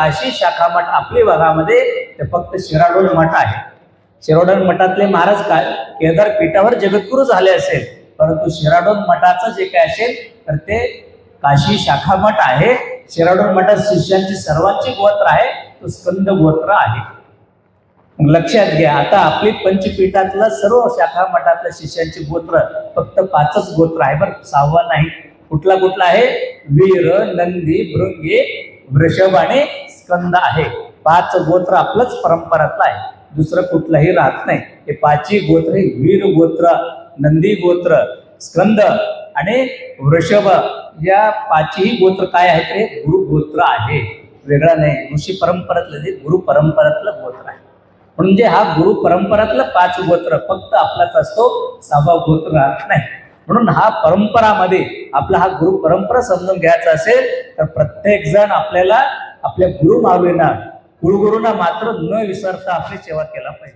काशी शाखा मठ आपल्या भागामध्ये ते फक्त शिराडोन मठ आहे. शिराडोन मठातले महाराज का केदार पीठावर जगद्गुरू झाले असेल परंतु शिराडोन मठाचं जे काय असेल तर ते काशी शाखा मठ आहे. शिराडोन मठात शिष्यांची सर्वांची गोत्र आहे तो स्कंद गोत्र आहे. मग लक्षात घ्या आता आपली पंचपीठातलं सर्व शाखा मठातलं शिष्यांची गोत्र फक्त पाचच गोत्र आहे बरं सहावा नाही. कुठला कुठला आहे? वीर नंदी भृंगी वृषभ आणि स्कंद आहे. पाच गोत्र आपलंच परंपरातलं आहे. दुसरं कुठलंही राहत नाही. हे पाचही गोत्र हे वीर गोत्र नंदी गोत्र स्कंद आणि वृषभ या पाचही गोत्र काय आहेत रे? गुरु गोत्र आहे. वेगळा नाही. ऋषी परंपरातलं ते गुरु परंपरातलं गोत्र आहे. म्हणजे हा गुरु परंपरातलं पाच गोत्र फक्त आपलाच असतो सहावा गोत्र राहत नाही. म्हणून हा परंपरामध्ये आपला हा गुरु परंपरा समजून घ्यायचा असेल तर प्रत्येक जण आपल्याला आपल्या गुरु माऊलींना कुळगुरूंना मात्र न विसरता आपली सेवा केला पाहिजे.